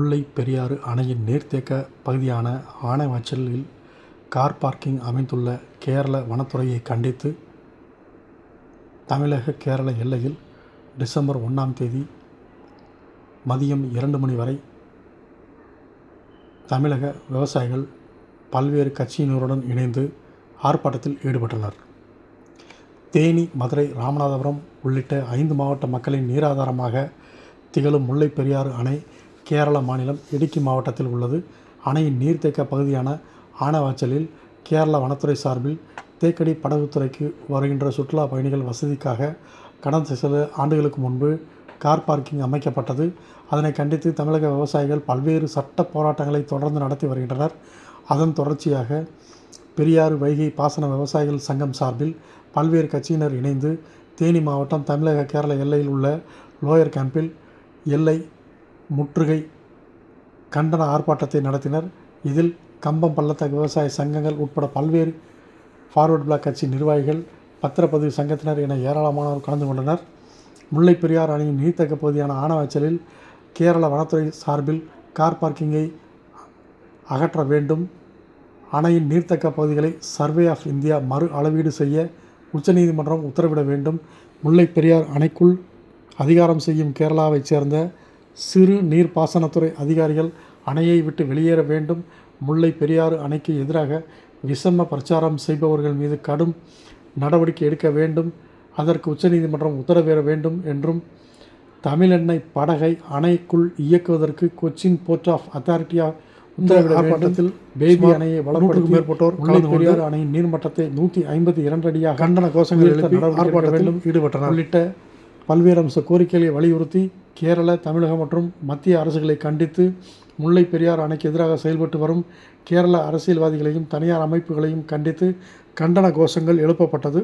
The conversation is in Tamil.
முல்லை பெரியாறு அணையின் நீர்த்தேக்க பகுதியான ஆனைமச்சலில் கார் பார்க்கிங் அமைந்துள்ள கேரள வனத்துறையை கண்டித்து தமிழக கேரள எல்லையில் டிசம்பர் ஒன்றாம் தேதி மதியம் இரண்டு மணி வரை தமிழக விவசாயிகள் பல்வேறு கட்சியினருடன் இணைந்து ஆர்ப்பாட்டத்தில் ஈடுபட்டனர். தேனி மதுரை ராமநாதபுரம் உள்ளிட்ட ஐந்து மாவட்ட மக்களின் நீராதாரமாக திகழும் முல்லை பெரியாறு அணை கேரள மாநிலம் இடுக்கி மாவட்டத்தில் உள்ளது. அணையின் நீர்த்தேக்க பகுதியான ஆனவாச்சலில் கேரள வனத்துறை சார்பில் தேக்கடி படகுத்துறைக்கு வருகின்ற சுற்றுலா பயணிகள் வசதிக்காக கடந்த சில ஆண்டுகளுக்கு முன்பு கார் பார்க்கிங் அமைக்கப்பட்டது. அதனை கண்டித்து தமிழக விவசாயிகள் பல்வேறு சட்ட போராட்டங்களை தொடர்ந்து நடத்தி வருகின்றனர். அதன் தொடர்ச்சியாக பெரியாறு வைகை பாசன விவசாயிகள் சங்கம் சார்பில் பல்வேறு கட்சியினர் இணைந்து தேனி மாவட்டம் தமிழக கேரள எல்லையில் உள்ள லோயர் கேம்பில் எல்லை முற்றுகை கண்டன ஆர்ப்பாட்டத்தை நடத்தினர். இதில் கம்பம் பள்ளத்தாக்கு விவசாய சங்கங்கள் உட்பட பல்வேறு ஃபார்வர்ட் பிளாக் கட்சி நிர்வாகிகள் பத்திரப்பதிவு சங்கத்தினர் என ஏராளமானோர் கலந்து கொண்டனர். முல்லை பெரியார் அணையின் நீர்த்தக்க பகுதியான ஆணவச்சலில் கேரள வனத்துறை சார்பில் கார் பார்க்கிங்கை அகற்ற வேண்டும். அணையின் நீர்த்தக்க பகுதிகளை சர்வே ஆஃப் இந்தியா மறு அளவீடு செய்ய உச்சநீதிமன்றம் உத்தரவிட வேண்டும். முல்லை பெரியார் அணைக்குள் அதிகாரம் செய்யும் கேரளாவைச் சேர்ந்த சிறு நீர்ப்பாசனத்துறை அதிகாரிகள் அணையை விட்டு வெளியேற வேண்டும். முல்லை பெரியாறு அணைக்கு எதிராக விஷம பிரச்சாரம் செய்பவர்கள் மீது கடும் நடவடிக்கை எடுக்க வேண்டும். அதற்கு உச்சநீதிமன்றம் உத்தரவிட வேண்டும் என்றும் தமிழெண்ணெய் படகை அணைக்குள் இயக்குவதற்கு கொச்சின் போர்ட் ஆஃப் அத்தாரிட்டியா உத்தரவிட ஆர்ப்பாட்டத்தில் பேபி அணையை வளர்ப்பதற்கு மேற்பட்டோர் முல்லை பெரியாறு அணையின் நீர்மட்டத்தை நூற்றி ஐம்பத்தி இரண்டு அடியாக கண்டன கோஷங்கள் எழுப்பி ஆர்ப்பாட்டத்திலும் ஈடுபட்டனர். உள்ளிட்ட பல்வேறு அம்ச கோரிக்கைகளை வலியுறுத்தி கேரள தமிழகம் மற்றும் மத்திய அரசுகளை கண்டித்து முல்லை பெரியார் அணைக்கு எதிராக செயல்பட்டு வரும் கேரள அரசியல்வாதிகளையும் தனியார் அமைப்புகளையும் கண்டித்து கண்டன கோஷங்கள் எழுப்பப்பட்டது.